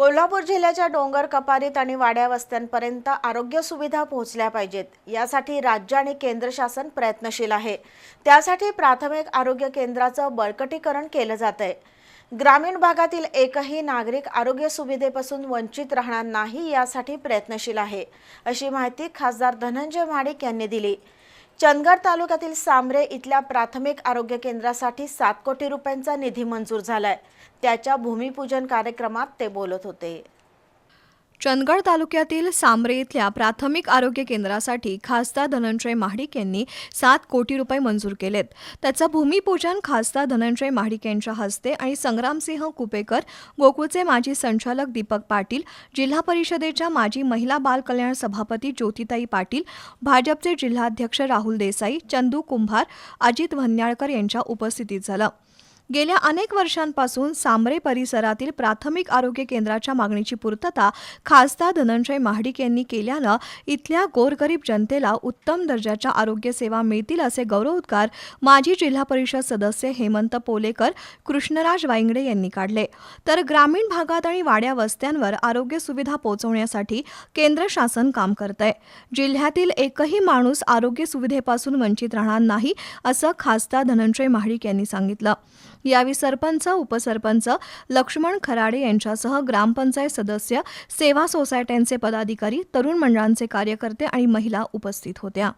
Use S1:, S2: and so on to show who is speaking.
S1: कोल्हापूर जिल्ह्याच्या डोंगर कपारीत आणि वाड्या वस्त्यांपर्यंत आरोग्य सुविधा पोहोचल्या पाहिजेत. यासाठी राज्य आणि केंद्र शासन प्रयत्नशील आहे. त्यासाठी प्राथमिक आरोग्य केंद्राचं बळकटीकरण केलं जात आहे ग्रामीण भागातील एकही नागरिक आरोग्य सुविधेपासून वंचित राहणार नाही यासाठी प्रयत्नशील आहे अशी माहिती खासदार धनंजय महाडिक यांनी दिली. चंदगड तालुक्यातील सांबरे इथल्या प्राथमिक आरोग्य केंद्रासाठी सात कोटी रुपयांचा निधी मंजूर झालाय. त्याच्या भूमिपूजन कार्यक्रमात ते बोलत होते.
S2: चंदगड तालुक्यातील सामरे इथल्या प्राथमिक आरोग्य केंद्रासाठी खासदार धनंजय महाडिक यांनी सात कोटी रुपये मंजूर केलेत. त्याचं भूमिपूजन खासदार धनंजय महाडिक यांच्या हस्ते आणि संग्रामसिंह कुपेकर गोकुळचे माजी संचालक दीपक पाटील जिल्हा परिषदेच्या माजी महिला बाल कल्याण सभापती ज्योतिताई पाटील भाजपचे जिल्हाध्यक्ष राहुल देसाई चंदू कुंभार अजित भन्याळकर यांच्या उपस्थितीत झालं. गेल्या अनेक वर्षांपासून सामरे परिसरातील प्राथमिक आरोग्य केंद्राच्या मागणीची पूर्तता खासदार धनंजय महाडिक यांनी केल्यानं इथल्या गोरगरीब जनतेला उत्तम दर्जाच्या आरोग्य सेवा मिळतील असे गौरवोद्गार माजी जिल्हा परिषद सदस्य हेमंत पोलेकर कृष्णराज वाईंगडे यांनी काढले. तर ग्रामीण भागात आणि वाड्या वस्त्यांवर आरोग्य सुविधा पोहोचवण्यासाठी केंद्र शासन काम करत आहे जिल्ह्यातील एकही माणूस आरोग्य सुविधेपासून वंचित राहणार नाही असं खासदार धनंजय महाडिक यांनी सांगितलं. यावेळी सरपंच उपसरपंच लक्ष्मण खराडे यांच्यासह ग्रामपंचायत सदस्य सेवा सोसायट्यांचे पदाधिकारी तरुण मंडळांचे कार्यकर्ते आणि महिला उपस्थित होत्या.